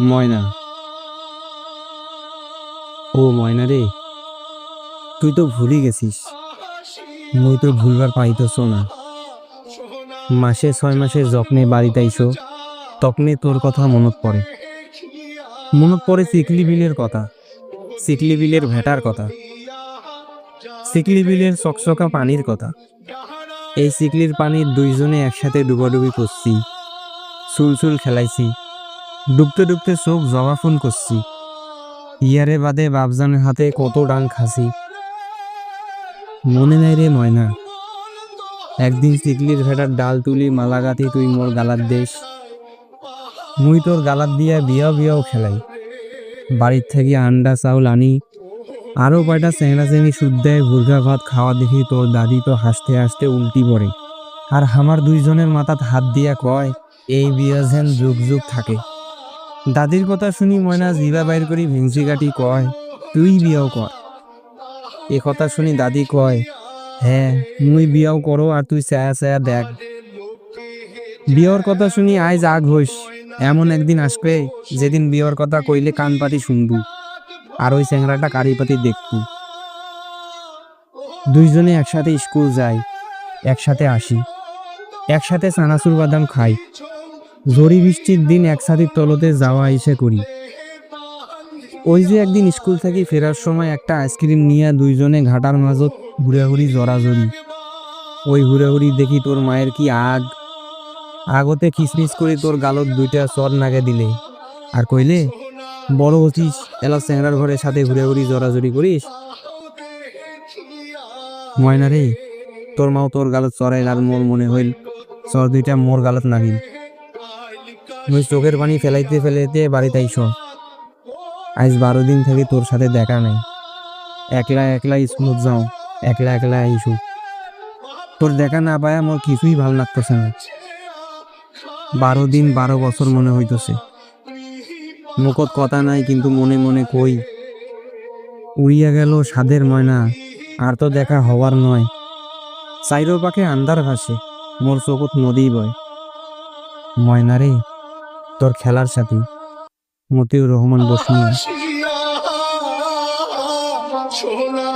ময়না। ও ময়না রে, তুই তো ভুলি গেছিস। মুই তো ভুলবার পাইতছ না। মাসে ছয় মাসের যত্নে বাড়িতে আইসো তখনই তোর কথা মনত পড়ে। মনত পড়ে চিকলি বিলের কথা চিকলি বিলের ভেটার কথা চিকলি বিলের চকচকা পানির কথা। এই চিকলির পানির দুইজনে একসাথে ডুবাডুবি করছি। চুল খেলাইছি। ডুবতে ডুবতে চোখ জবা ফোন করছি ইয়ারে বাদে বাপজানের হাতে কত ডাং খাসি মনে নাই রে ময়না একদিন চিকলির ভেটার ডাল তুলি মালাগাতি তুই মোর গালার দেশ। মুই তোর গালার দিয়া বিয়াও বিয়াও খেলাই। বাড়ির থেকে আন্ডা চাউল আনি আরও কয়টা চেংড়া চেঙি শুদ্ধায় ভুর্গা ভাত খাওয়া দেখি তোর দাদি তো হাসতে হাসতে উল্টি পড়ে আর আমার দুইজনের মাথাত হাত দিয়া কয় এই বিয়া যেন যুগ যুগ থাকে। দাদির কথা শুনি ময়না জিবা বাইর করি ভেংসি কাটি কয়, তুই বিয়াও কর এ কথা শুনি দাদি কয় হ্যাঁ মুই বিয়াও করো আর তুই ছায়া ছায়া দেখ। বিয়ার কথা শুনি আইজ আগ হইস এমন একদিন আসবে যেদিন বিয়ার কথা কইলে কান পাতি শুনবু আর ওই চ্যাংরাটা কারি পাতি দেখবু। দুইজনে একসাথে স্কুল যাই একসাথে আসি। একসাথে চানাচুর বাদাম খাই। ঝড়ি বৃষ্টির দিন একসাথে তলতে যাওয়া এসে করি। ওই যে একদিন স্কুল থেকে ফেরার সময় একটা আইসক্রিম নিয়ে দুইজনে ঘাটার মাঝত হুড়াহুড়ি জড়াজড়ি ওই হুড়াহুড়ি দেখি তোর মায়ের কি আগ। আগতে খিসমিস করে তোর গালত দুইটা চর নাগে দিলে। আর কইলে, বড় হচ্ছিস এলা চেংড়ার ঘরের সাথে ঘুরে ঘুরি জড়াজড়ি করিস? ময়না রে, তোর মাও তোর গালত চড়াইল আর মোর মনে হইল চর দুইটা মোর গালত নাগিল। মুই চোখের পানি ফেলাইতে ফেলাইতে বাড়িতে আইস আজ বারো দিন থেকে তোর সাথে দেখা নাই। একলা একলা স্কুলত যাও, একলা একলা আইসু। তোর দেখা না পায় মোর কিছুই ভালো লাগতেছে না। বারো দিন বারো বছর মনে হইতেছে। মুখত কথা নাই, কিন্তু মনে মনে কই, উড়িয়া গেল সাদের ময়না, আর তো দেখা হওয়ার নয়। চাইরো পাখে আন্দার ভাসে। মোর চকুত নদী বয়। ময়নারে তোর খেলার সাথী। মতিউর রহমান বসুন সোনা